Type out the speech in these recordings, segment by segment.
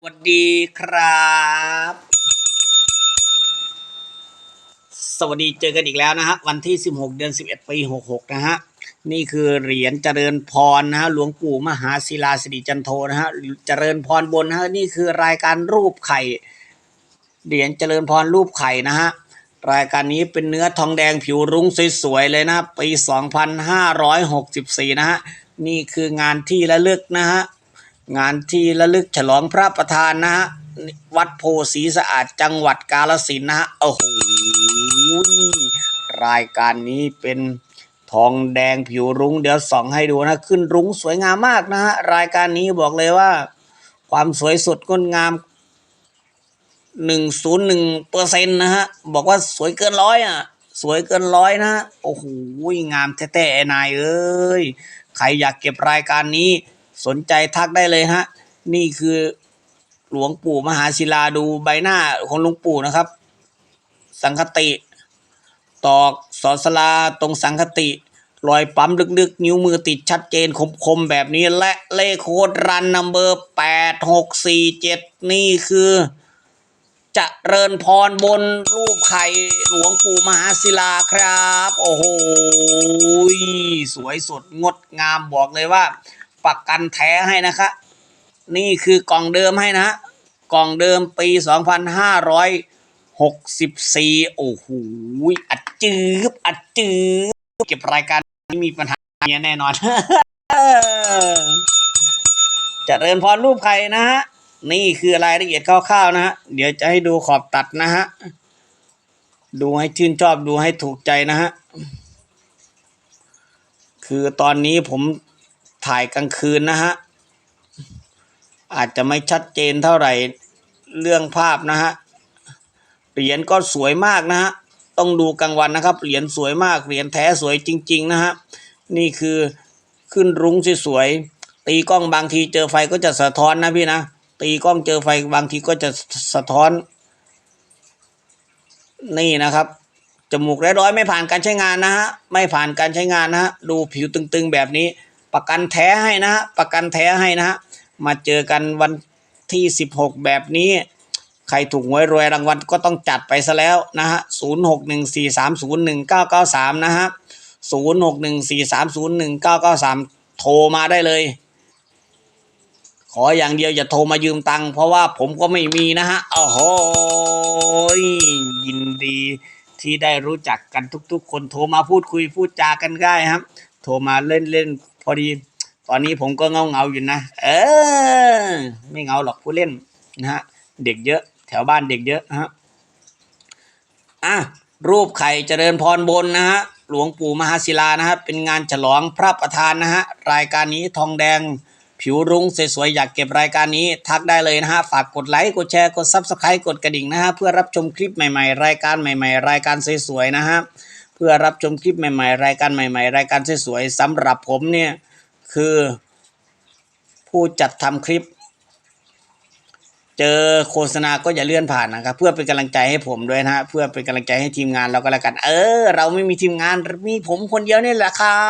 สวัสดีครับ สวัสดีเจอกันอีกแล้วนะฮะ วันที่ 16 เดือน 11 ปี 66 นะฮะ นี่คือเหรียญเจริญพรนะฮะ หลวงปู่มหาศิลาสิริจันโทนะฮะ เจริญพรบนนะฮะ นี่คือรายการรูปไข่ เหรียญเจริญพรรูปไข่นะฮะ รายการนี้เป็นเนื้อทองแดงผิวรุ้งสวยๆเลยนะปี 2564 นะฮะ นี่คืองานที่ระลึกนะฮะ งานที่ระลึกฉลองพระประธานนะฮะวัดโพสีสะอาดจังหวัดกาลสินนะฮะโอ้โหรายการนี้เป็นทองแดงผิวรุ้งเดี๋ยวส่องให้ดูนะขึ้นรุ้งสวยงามมากนะฮะรายการนี้บอกเลยว่า ความสวยสดงดงามหนึ่งศูนย์หนึ่งเปอร์เซ็นต์นะฮะบอกว่าสวยเกินร้อยอะสวยเกินร้อยนะฮะโอ้โหงามแท้ๆนายเอ้ยใครอยากเก็บรายการนี้ สนใจทักได้เลยฮะ นี่คือหลวงปู่มหาศิลาดูใบหน้าของหลวงปู่นะครับ สังคติ ตอกสอสลาตรงสังคติรอยปั๊มลึกๆ นิ้วมือติดชัดเจนคมๆ แบบนี้และเลขโค้ดรันนัมเบอร์แปดหกสี่เจ็ดนี่คือจะเริญพรบนรูปไข่หลวงปู่มหาศิลาครับ โอ้โห สวยสดงดงามบอกเลยว่า ประกันแท้ให้นะคะ นี่คือกล่องเดิมให้นะฮะกล่องเดิมปี 2564 โอ้โหอัดจืบอัดจืบเก็บรายการนี้มีปัญหาเนี้ยแน่นอนจะเริญพรรูปใครนะฮะ นี่คือรายละเอียดคร่าวๆนะฮะ เดี๋ยวจะให้ดูขอบตัดนะฮะ ดูให้ชื่นชอบดูให้ถูกใจนะฮะ คือตอนนี้ผม ถ่ายกลางคืนนะฮะ อาจจะไม่ชัดเจนเท่าไหร่เรื่องภาพนะฮะ เหรียญก็สวยมากนะฮะ ต้องดูกลางวันนะครับ เหรียญสวยมาก เหรียญแท้สวยจริง ๆ นะฮะ นี่คือขึ้นรุ้งสวยๆ ตีกล้องบางทีเจอไฟก็จะสะท้อนนะพี่นะ ตีกล้องเจอไฟบางทีก็จะสะท้อน นี่นะครับจมูกร้อยๆไม่ผ่านการใช้งานนะฮะ ไม่ผ่านการใช้งานนะฮะ ดูผิวตึงๆแบบนี้ ประกันแท้ให้นะฮะประกันแท้ให้นะฮะมาเจอกันวันที่ 16 แบบนี้ ใครถูกหวยรวยรางวัลก็ต้องจัดไปซะแล้วนะฮะ0614301993 นะฮะ0614301993 โทรมาได้เลย ขออย่างเดียวอย่าโทรมายืมตังค์เพราะว่าผมก็ไม่มีนะฮะโอ้โหยินดีที่ได้รู้จักกันทุก ๆ คนโทรมาพูดคุยพูดจากันได้ครับ โทรมาเล่นเล่น อดี ตอนนี้ผมก็เงาเงาอยู่นะ เออ ไม่เงาหรอกผู้เล่นนะฮะ เด็กเยอะ แถวบ้านเด็กเยอะนะฮะ อะ รูปไข่เจริญพรบนนะฮะ หลวงปู่มหาศิลานะฮะ เป็นงานฉลองพระประธานนะฮะ รายการนี้ทองแดงผิวรุ้งสวยๆ อยากเก็บรายการนี้ ทักได้เลยนะฮะ ฝากกดไลค์ กดแชร์ กด Subscribe กดกระดิ่งนะฮะ เพื่อรับชมคลิปใหม่ๆ รายการใหม่ ๆ รายการสวยๆ นะฮะ เพื่อรับชมคลิปใหม่ๆ รายการใหม่ ๆ รายการสวยๆสำหรับผมเนี่ยคือผู้จัดทำคลิป เจอโฆษณาก็อย่าเลื่อนผ่านนะครับ เพื่อเป็นกำลังใจให้ผมด้วยนะฮะเพื่อเป็นกำลังใจให้ทีมงานเราก็แล้วกัน เออ เราไม่มีทีมงานมีผมคนเดียวนี่แหละครั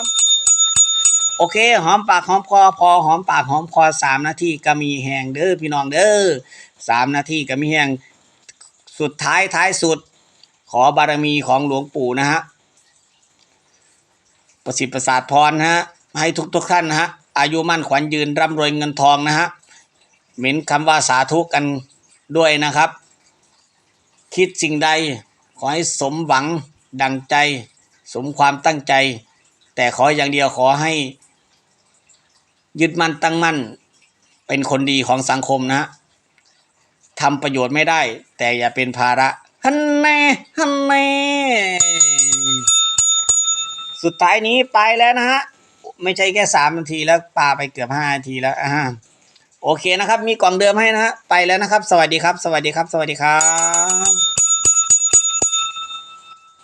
บโอเคหอมปากหอมคอพอหอมปากหอมคอสามนาทีก็มีแหงเด้อพี่น้องเด้อสามนาทีก็มีแหงสุดท้ายท้ายสุด ขอบารมีของหลวงปู่นะฮะประสิทธิ์ประสาทพรนะฮะให้ทุกทุกๆท่านนะฮะอายุมั่นขวัญยืนร่ำรวยเงินทองนะฮะเม้นคำว่าสาธุกันด้วยนะครับ คิดสิ่งใดขอให้สมหวังดังใจ สมความตั้งใจ แต่ขออย่างเดียวขอให้ ยึดมั่นตั้งมั่น เป็นคนดีของสังคมนะฮะทำประโยชน์ไม่ได้ แต่อย่าเป็นภาระ ฮันแน่ฮันแน่สุดท้ายนี้ไปแล้วนะฮะ ไม่ใช่แค่สามนาทีแล้วปาไปเกือบห้านาทีแล้วอ่าโอเคนะครับ มีกล่องเดิมให้นะฮะ ไปแล้วนะครับ สวัสดีครับ สวัสดีครับ สวัสดีครับ